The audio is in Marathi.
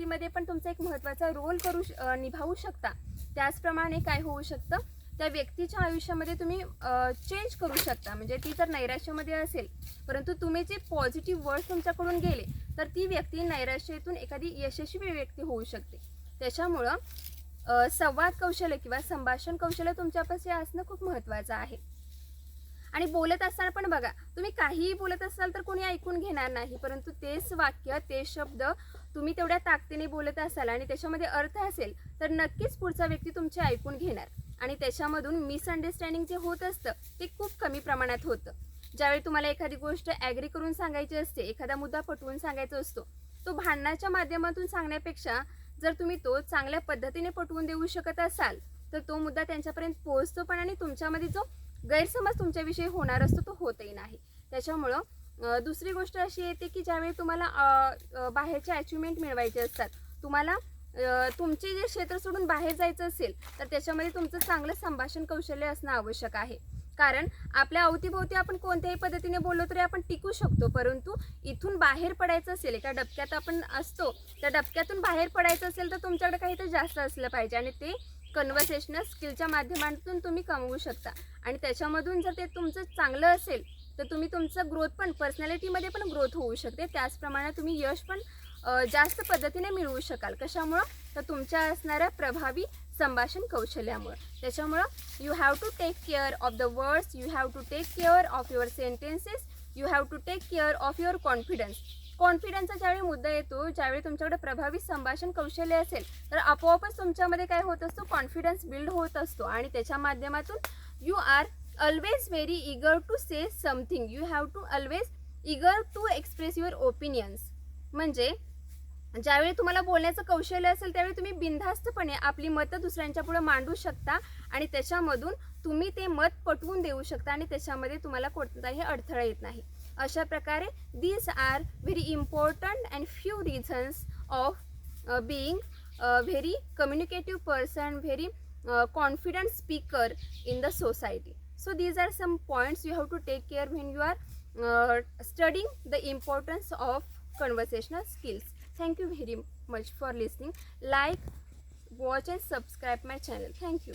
सोसायटीमध्ये पण तुमचा एक महत्त्वाचा रोल करू निभावू शकता. त्याचप्रमाणे काय होऊ शकतं? त्या व्यक्तीच्या आयुष्यामध्ये तुम्ही चेंज करू शकता. म्हणजे ती जर नैराश्यामध्ये असेल परंतु तुम्ही जे पॉझिटिव्ह वर्ड्स तुमच्याकडून गेले तर ती व्यक्ती नैराश्यातून एखादी यशस्वी व्यक्ती होऊ शकते. त्याच्यामुळं संवाद कौशल्य किंवा संभाषण कौशल्य तुमच्यापाशी असणं खूप महत्त्वाचं आहे. आणि बोलत असताना पण बघा तुम्ही काहीही बोलत असाल तर कोणी ऐकून घेणार नाही परंतु तेच वाक्य ते शब्द तुम्ही तेवढ्या ताकदीने बोलत असाल आणि त्याच्यामध्ये अर्थ असेल तर नक्कीच पुढचा व्यक्ती तुमचे ऐकून घेणार. आणि त्याच्यामधून मिसअंडरस्टँडिंग जे होत असतं ते खूप कमी प्रमाणात होतं. ज्यावेळी तुम्हाला एखादी गोष्ट ॲग्री करून सांगायची असते एखादा मुद्दा पटवून सांगायचा असतो तो भांडणाच्या माध्यमातून सांगण्यापेक्षा जर तुम्ही तो चांगल्या पद्धतीने पटवून देऊ शकत असाल तर तो मुद्दा त्यांच्यापर्यंत पोहोचतो पण आणि तुमच्यामध्ये जो गैरसमज तुमच्याविषयी होणार असतो तो होतही नाही. त्याच्यामुळं दुसरी गोष्ट अशी येते की ज्यावेळी तुम्हाला बाहेरचे अचिव्हमेंट मिळवायचे असतात तुम्हाला तुमचे जे क्षेत्र सोडून बाहेर जायचं असेल तर त्याच्यामध्ये तुमचं चांगलं संभाषण कौशल्य असणं आवश्यक आहे. कारण आपल्या अवतीभोवती आपण कोणत्याही पद्धतीने बोललो तरी आपण टिकू शकतो परंतु इथून बाहेर पडायचं असेल एका डबक्यात आपण असतो त्या डबक्यातून बाहेर पडायचं असेल तर तुमच्याकडे काहीतरी जास्त असलं पाहिजे आणि ते कन्व्हर्सेशनल स्किलच्या माध्यमातून तुम्ही कमवू शकता. आणि त्याच्यामधून जर ते तुमचं चांगलं असेल तर तुम्ही तुमचं ग्रोथ पण पर्सनॅलिटीमध्ये पण ग्रोथ होऊ शकते. त्याचप्रमाणे तुम्ही यश पण जास्त पद्धतीने मिळवू शकाल. कशामुळं? तर तुमच्या असणाऱ्या प्रभावी संभाषण कौशल्यामुळं. त्याच्यामुळं you have to take care of the words you have to take care of your sentences you have to take care of your confidence कॉन्फिडन्सचा ज्यावेळी मुद्दा येतो ज्यावेळी तुमच्याकडे प्रभावी संभाषण कौशल्य असेल तर आपोआपच तुमच्यामध्ये काय होत असतो? कॉन्फिडन्स बिल्ड होत असतो. आणि त्याच्या माध्यमातून you are always very eager to say something you have to always eager to express your opinions म्हणजे ज्यावेळी तुम्हाला बोलण्याचं कौशल्य असेल त्यावेळी तुम्ही बिनधास्तपणे आपली मतं दुसऱ्यांच्या पुढे मांडू शकता आणि त्याच्यामधून तुम्ही ते मत पटवून देऊ शकता आणि त्याच्यामध्ये तुम्हाला कोणताही अडथळा येत नाही. अशा प्रकारे these are very important and few reasons of being very communicative person very confident speaker in the society so these are some points you have to take care when you are uh, studying the importance of conversational skills. Thank you very much for listening. Like watch and subscribe my channel. Thank you